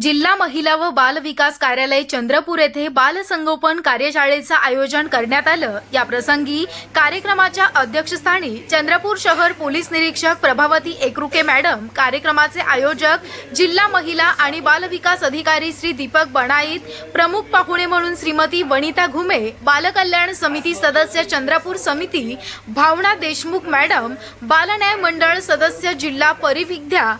जिल्हा महिला व बाल विकास कार्यालय चंद्रपूर येथे बाल संगोपन कार्यशाळेचं आयोजन करण्यात आलं. या प्रसंगी कार्यक्रमाच्या अध्यक्षस्थानी चंद्रपूर शहर पोलीस निरीक्षक प्रभावती एकरुके मॅडम कार्यक्रमाचे आयोजक जिल्हा महिला आणि बाल विकास अधिकारी श्री दीपक बणाईत प्रमुख पाहुणे म्हणून श्रीमती वनिता घुमे बालकल्याण समिती सदस्य चंद्रपूर समिती भावना देशमुख मॅडम बालन्याय मंडळ सदस्य जिल्हा परिविद्या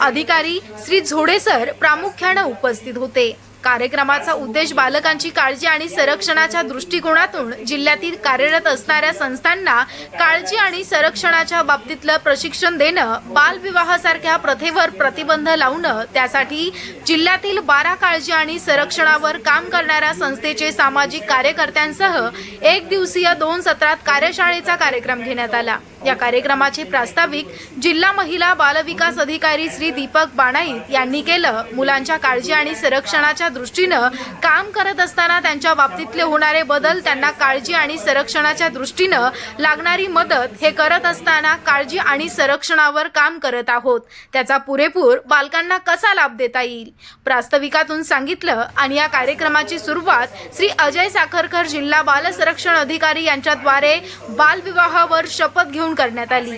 अधिकारी श्री झोडेसर प्रामुख्यानं उपस्थित होते. कार्यक्रमाचा उद्देश बालकांची काळजी आणि संरक्षणाच्या दृष्टिकोनातून जिल्ह्यातील कार्यरत असणाऱ्या संस्थांना काळजी आणि संरक्षणाच्या बाबतीतलं प्रशिक्षण देणं बालविवाहासारख्या प्रथेवर प्रतिबंध लावणं त्यासाठी जिल्ह्यातील बारा काळजी आणि संरक्षणावर काम करणाऱ्या संस्थेचे सामाजिक कार्यकर्त्यांसह एक दिवसीय दोन सत्रात कार्यशाळेचा कार्यक्रम घेण्यात आला. या कार्यक्रमाचे प्रास्ताविक जिल्हा महिला बालविकास अधिकारी श्री दीपक बाणाईत यांनी केलं. मुलांच्या काळजी आणि संरक्षणाच्या दृष्टीनं काम करत असताना त्यांच्या बाबतीतले होणारे बदल त्यांना काळजी आणि संरक्षणाच्या दृष्टीनं लागणारी मदत हे करत असताना काळजी आणि संरक्षणावर काम करत आहोत. त्याचा पुरेपूर बालकांना कसा लाभ देता येईल? प्रास्ताविकातून सांगितलं आणि या कार्यक्रमाची सुरुवात श्री अजय साखरकर जिल्हा बाल संरक्षण अधिकारी यांच्याद्वारे बालविवाहावर शपथ घेऊन करण्यात आली.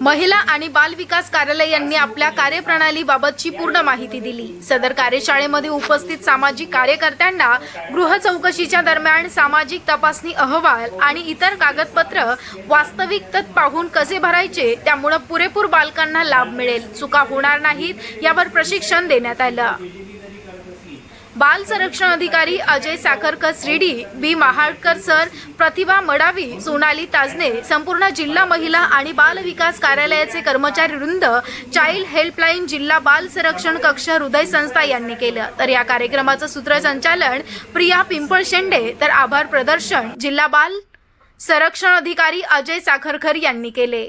महिला आणि बाल विकास कार्यालय यांनी आपल्या कार्यप्रणालीबाबतची पूर्ण माहिती दिली. सदर कार्यशाळेमध्ये उपस्थित सामाजिक कार्यकर्त्यांना गृह चौकशीच्या दरम्यान सामाजिक तपासणी अहवाल आणि इतर कागदपत्र वास्तविकतेत पाहून कसे भरायचे त्यामुळे पुरेपूर बालकांना लाभ मिळेल. चुका होणार नाहीत यावर प्रशिक्षण देण्यात आलं. बाल संरक्षण अधिकारी अजय साखरकर श्रीडी बी महाडकर सर प्रतिभा मडावी सोनाली ताजने संपूर्ण जिल्हा महिला आणि बाल विकास कार्यालयाचे कर्मचारी वृंद चाइल्ड हेल्पलाईन जिल्हा बाल संरक्षण कक्ष हृदय संस्था यांनी केलं. तर या कार्यक्रमाचं सूत्रसंचालन प्रिया पिंपळ शेंडे तर आभार प्रदर्शन जिल्हा बाल संरक्षण अधिकारी अजय साखरकर यांनी केले.